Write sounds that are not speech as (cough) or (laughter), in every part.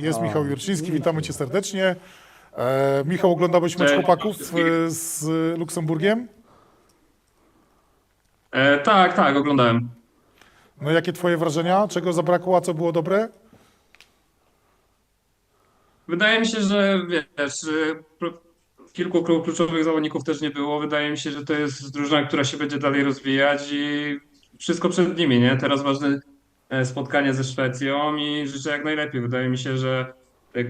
Jest Michał Jurczyński, witamy cię serdecznie. E, Michał, oglądałeś mecz Cześć. chłopaków e, z Luksemburgiem? E, tak, tak, oglądałem. No jakie twoje wrażenia? Czego zabrakło, a co było dobre? Wydaje mi się, że wiesz, y, pro- kilku klu- kluczowych zawodników też nie było. Wydaje mi się, że to jest drużyna, która się będzie dalej rozwijać i wszystko przed nimi, nie? Teraz ważne spotkanie ze Szwecją i życzę jak najlepiej. Wydaje mi się, że jak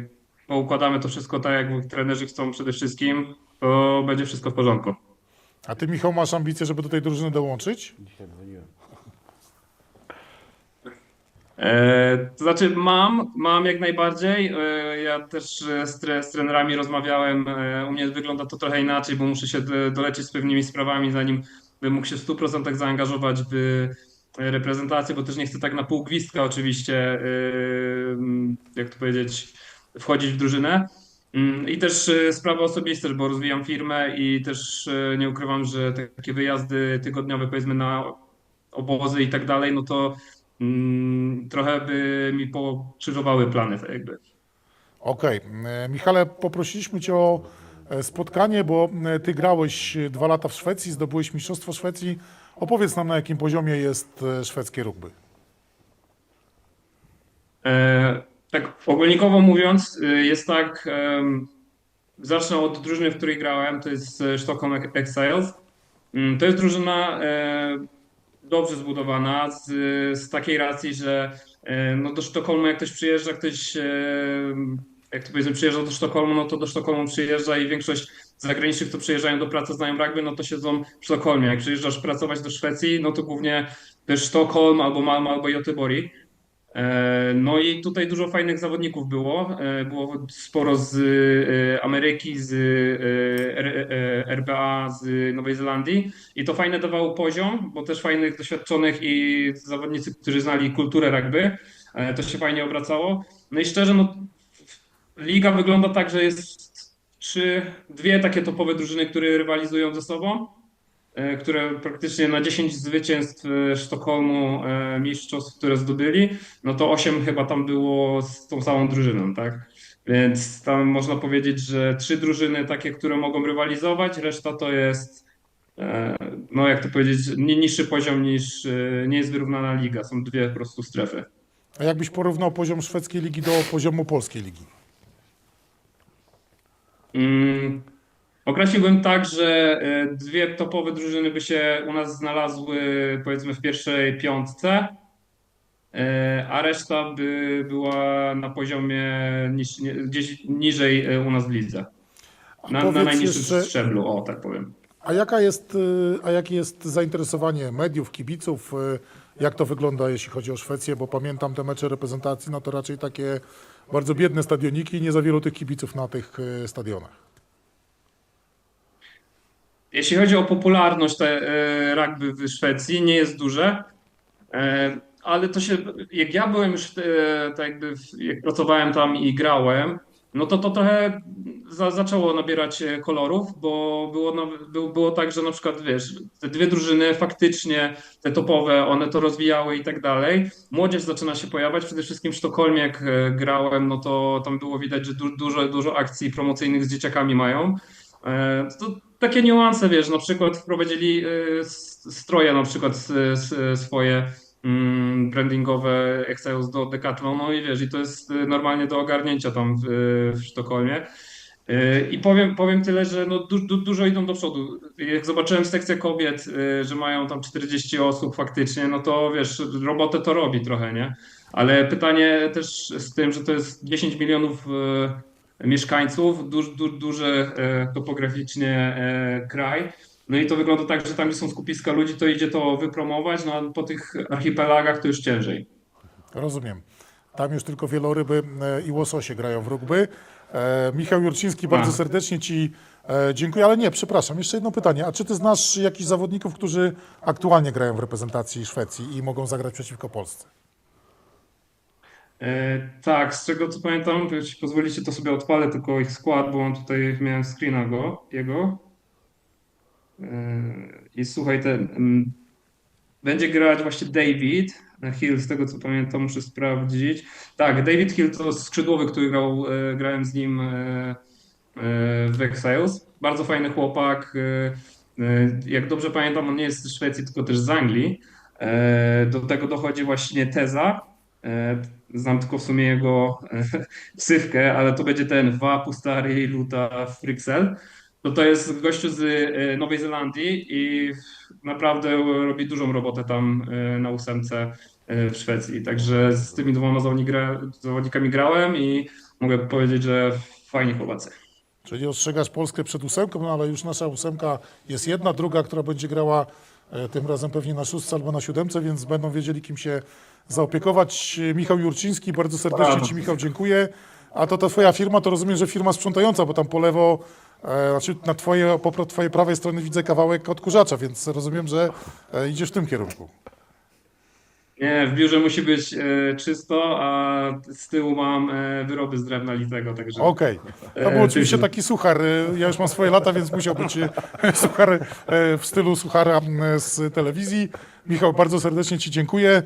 poukładamy to wszystko tak, jak trenerzy chcą przede wszystkim, to będzie wszystko w porządku. A ty, Michał, masz ambicje, żeby do tej drużyny dołączyć? E, to znaczy mam, mam jak najbardziej. E, ja też e, z, tre, z trenerami rozmawiałem. E, u mnie wygląda to trochę inaczej, bo muszę się do, dolecieć z pewnymi sprawami, zanim bym mógł się w 100% zaangażować w e, reprezentację, bo też nie chcę tak na pół gwizdka oczywiście, e, jak to powiedzieć, wchodzić w drużynę. Mm, I też e, sprawy osobiste, bo rozwijam firmę i też e, nie ukrywam, że takie wyjazdy tygodniowe, powiedzmy na obozy i tak dalej, no to mm, trochę by mi pokrzyżowały plany, tak jakby. Okej. E, Michale, poprosiliśmy cię o e, spotkanie, bo e, ty grałeś dwa lata w Szwecji, zdobyłeś Mistrzostwo Szwecji. Opowiedz nam, na jakim poziomie jest e, szwedzkie rugby. E, tak ogólnikowo mówiąc, y, jest tak, em, zacznę od drużyny, w której grałem, to jest e, Stockholm Exiles. Mm, To jest drużyna e, dobrze zbudowana z, z takiej racji, że e, no do Sztokholmu jak ktoś przyjeżdża, ktoś e, jak to powiedzmy przyjeżdża do Sztokholmu, no to do Sztokholmu przyjeżdża i większość zagranicznych, co przyjeżdżają do pracy, znają rugby, no to siedzą w Sztokholmie. Jak przyjeżdżasz pracować do Szwecji, no to głównie też Sztokholm albo Malmö albo Göteborg. E, No i tutaj dużo fajnych zawodników było. E, Było sporo z e, Ameryki, z RBA, z Nowej Zelandii i to fajne dawało poziom, bo też fajnych, doświadczonych i zawodnicy, którzy znali kulturę rugby. To się fajnie obracało. No i szczerze, no, liga wygląda tak, że jest trzy, dwie takie topowe drużyny, które rywalizują ze sobą e, które praktycznie na 10 zwycięstw e, Sztokholmu e, mistrzostw, które zdobyli, no to 8 chyba tam było z tą samą drużyną, tak? Więc tam można powiedzieć, że trzy drużyny takie, które mogą rywalizować, reszta to jest, no jak to powiedzieć, ni- niższy poziom niż, nie jest wyrównana liga, są dwie po prostu strefy. A jakbyś porównał poziom szwedzkiej ligi do poziomu polskiej ligi? Mm, Określiłbym tak, że e, dwie topowe drużyny by się u nas znalazły powiedzmy w pierwszej piątce, e, a reszta by była na poziomie niż, gdzieś niżej e, u nas w lidze. Na, na najniższym jeszcze- szczeblu, o tak powiem. A, jaka jest, a jakie jest zainteresowanie mediów, kibiców? Jak to wygląda, jeśli chodzi o Szwecję? Bo pamiętam te mecze reprezentacji, no to raczej takie bardzo biedne stadioniki i nie za wielu tych kibiców na tych y, stadionach. Jeśli chodzi o popularność te, e, rugby w Szwecji, nie jest duże, e, ale to się, jak ja byłem już, e, tak jakby, jak pracowałem tam i grałem, no to to trochę za, zaczęło nabierać e, kolorów, bo było, no, było, tak, że na przykład, wiesz, te dwie drużyny faktycznie, te topowe, one to rozwijały i tak dalej. Młodzież zaczyna się pojawiać, przede wszystkim w Sztokholmie, jak e, grałem, no to tam było widać, że du, dużo, dużo akcji promocyjnych z dzieciakami mają. E, To takie niuanse, wiesz, na przykład wprowadzili stroje na przykład swoje brandingowe Excelus do Decathlonu i wiesz, i to jest e, normalnie do ogarnięcia tam w, w Sztokholmie. E, I powiem, powiem tyle, że no du, du, dużo idą do przodu. Jak zobaczyłem sekcję kobiet, e, że mają tam 40 osób faktycznie, no to wiesz, robotę to robi trochę, nie? Ale pytanie też z tym, że to jest 10 milionów mieszkańców, du, duży e, topograficznie e, kraj. No i to wygląda tak, że tam, gdzie są skupiska ludzi, to idzie to wypromować, no a po tych archipelagach to już ciężej. Rozumiem. Tam już tylko wieloryby e, i łososie grają w rugby. E, Michał Jurciński, bardzo A. serdecznie Ci e, dziękuję, ale nie, przepraszam, jeszcze jedno pytanie. A czy Ty znasz jakichś zawodników, którzy aktualnie grają w reprezentacji Szwecji i mogą zagrać przeciwko Polsce? E, tak, z czego co pamiętam, jeśli pozwolicie, to sobie odpalę tylko ich skład, bo mam tutaj, miałem screena go, jego. E, I słuchaj, mm, będzie grać właśnie David Hill, z tego co pamiętam, muszę sprawdzić. Tak, David Hill to skrzydłowy, który grał, e, grałem z nim e, e, w Exiles. Bardzo fajny chłopak. Jak dobrze pamiętam, on nie jest z Szwecji, tylko też z Anglii. Do tego dochodzi właśnie Teza. Znam tylko w sumie jego (laughs) ksywkę, ale to będzie ten Wapu Stary Luta Frixel. To to jest gościu z e, Nowej Zelandii i naprawdę robi dużą robotę tam e, na ósemce e, w Szwecji. Także z tymi dwoma zawodnikami grałem i mogę powiedzieć, że fajni chłopacy. Czyli ostrzegasz Polskę przed ósemką, no ale już nasza ósemka jest jedna, druga, która będzie grała tym razem pewnie na szóstce albo na siódemce, więc będą wiedzieli, kim się zaopiekować. Michał Jurciński, bardzo serdecznie. Ci Michał dziękuję. A to ta Twoja firma, to rozumiem, że firma sprzątająca, bo tam po lewo, znaczy na twoje, po Twojej prawej stronie widzę kawałek odkurzacza, więc rozumiem, że e, idziesz w tym kierunku. Nie, w biurze musi być e, czysto, a z tyłu mam e, wyroby z drewna litego, także Okej. To E, był oczywiście taki suchar. e, Ja już mam swoje lata, więc musiał być e, (laughs) suchar e, w stylu suchara z telewizji. Michał, bardzo serdecznie Ci dziękuję.